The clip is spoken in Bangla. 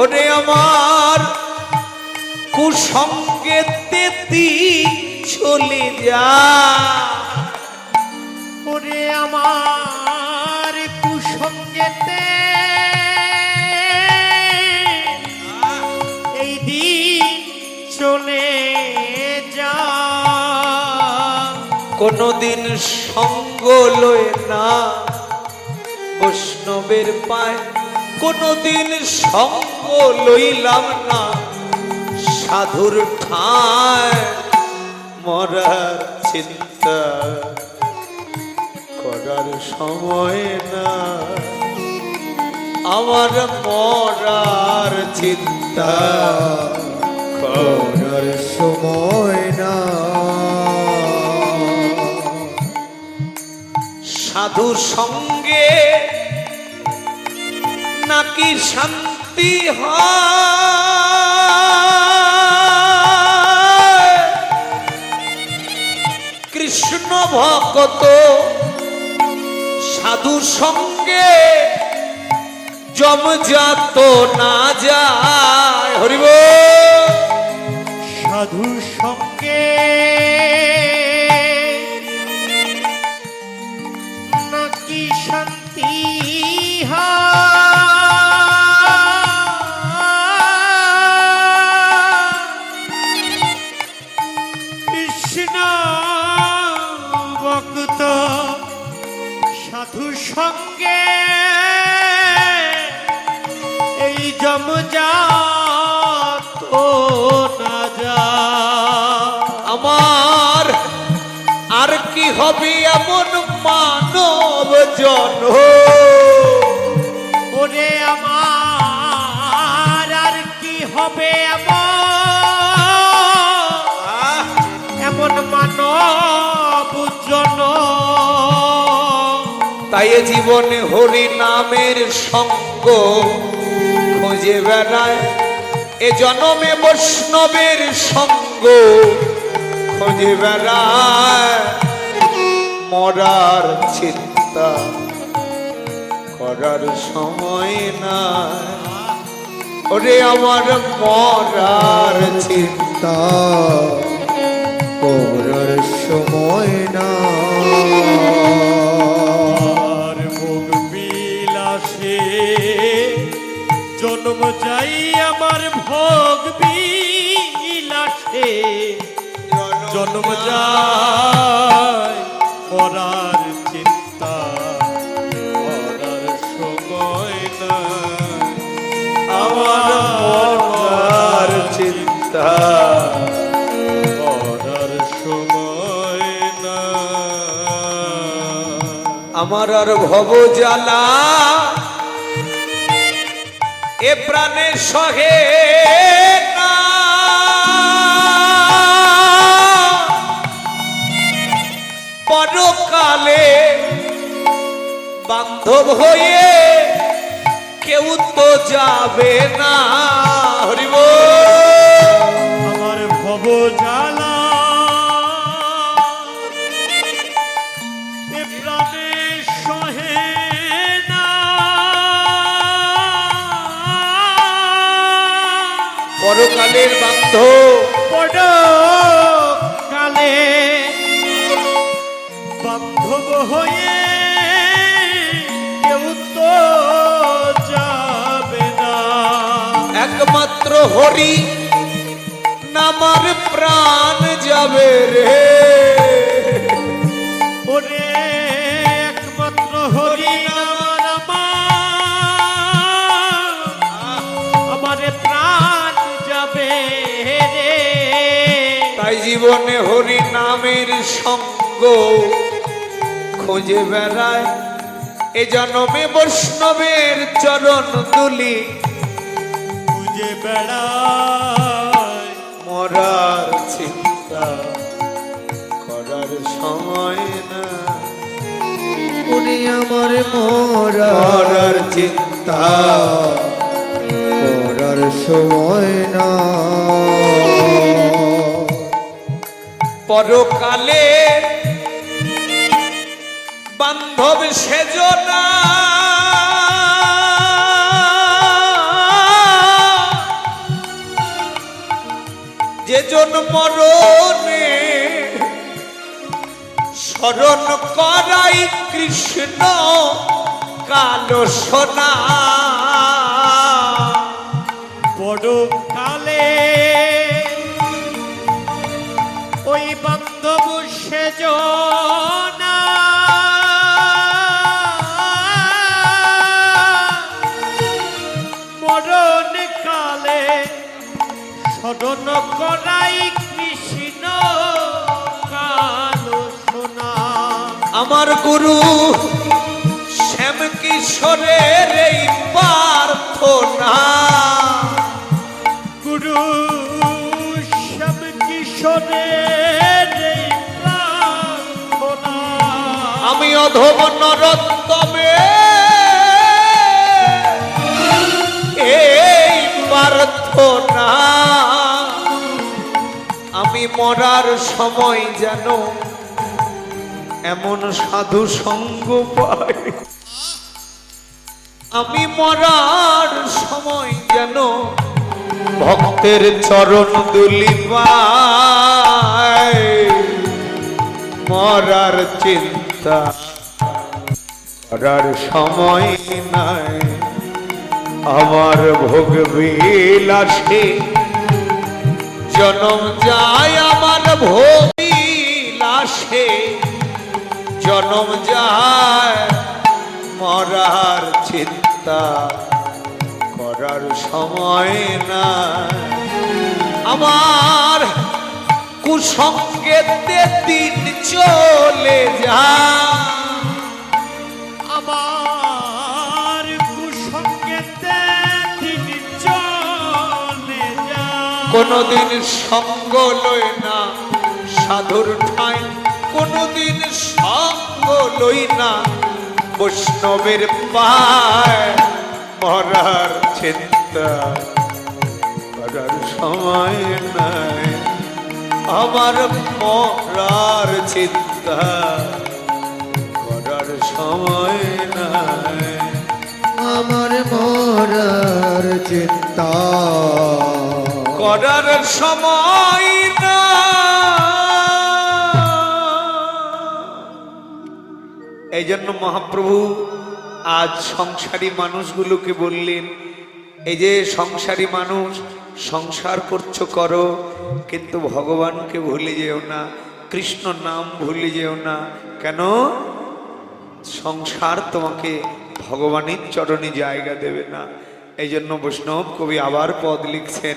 ওরে আমার কুসঙ্গেতে চলে যা। ওরে আমার কুসঙ্গেতে এই দিন চলে যা। কোনদিন সঙ্গ লয় না বৈষ্ণবের পায়। কোনদিন সঙ্গ লইলাম না। সাধুর ঠায় মরার চিন্তা করার সময় না। আমার মরার চিন্তা করার সময় না। সাধু সঙ্গে নাকি শান্তি কৃষ্ণ ভক্ত সাধু সঙ্গে জমজাত না যায়। সঙ্গে এই জমজাত না যা আমার আর কি হবে এমন মানব জন? ওরে আমার আর কি হবে এমন এমন মানব জন? তাই জীবনে হরি নামের সঙ্গ। খুঁজে বেড়ায় এ জনমে বৈষ্ণবের সঙ্গ। খুঁজে বেড়ায় মরার চিন্তা করার সময় না ওরে আমার মরার চিন্তা করার সময় না জন্ম যাই আমার ভোগ বিলাসে। জন্ম যায় করার চিন্তা করার সময় না আমার চিন্তা করার সময় না আমার আর ভব জ্বালা এ প্রাণে সহে পরকালে বান্ধব হয়ে কেউ তো যাবে না। পরকালের বান্ধব বড় কালে বান্ধব হয়ে কেউ তো যাবে না। একমাত্র হরি নামার প্রাণ যাবে রে। ওরে একমাত্র হরি নাম যাবে রে। তাই জীবনে হরি নামের সঙ্গ খুঁজে বেড়ায়। এ জন্মে বৈষ্ণবের চরণ তুলি। খুঁজে বেড়ায়। মরার চিন্তা করার সময় না। উনি আমার মরা মরার চিন্তা সময় পরকালে বান্ধব সেজনা যেজন মরণে স্মরণ করাই কৃষ্ণ কাল সোনা। কালে। ওই বান্ধব সেজনা। মরণ কালে স্মরণ করাই কৃষ্ণ কালো সোনা। আমার গুরু শ্যাম কিশোরের এই প্রার্থনা। গুরু শ্যাম কিশোরের আমি অধম নরত্তমে। এই প্রার্থনা, আমি মরার সময় যেন এমন সাধু সঙ্গ পাই। আমি মরার সময় যেন ভক্তের চরণ দুলি পাই মরার চিন্তা করার সময় নাই। আমার ভোগ বিলাসে জনম যায়, আমার ভোগ বিলাসে জনম যায়, মরার চিন্তা করার সময় না আমার কুসঙ্গেতে দিন চলে যা আমার কুসঙ্গেতে দিন চলে যায়। কোনদিন সঙ্গ লই না সাধুর ঠাই। কোনদিন সঙ্গ লই না বৈষ্ণবের পায়। মরার চিন্তা। করার সময় নাই। আমার মরার চিন্তা। করার সময় নাই। আমার মরার চিন্তা। করার সময় না এই জন্য মহাপ্রভু আজ সংসারী মানুষগুলোকে বললেন, এই যে সংসারী মানুষ, সংসার করছ করো, কিন্তু ভগবানকে ভুলে যেও না, কৃষ্ণ নাম ভুলে যেও না। কেন? সংসার তোমাকে ভগবানের চরণে জায়গা দেবে না। এই জন্য বৈষ্ণব কবি আবার পদ লিখছেন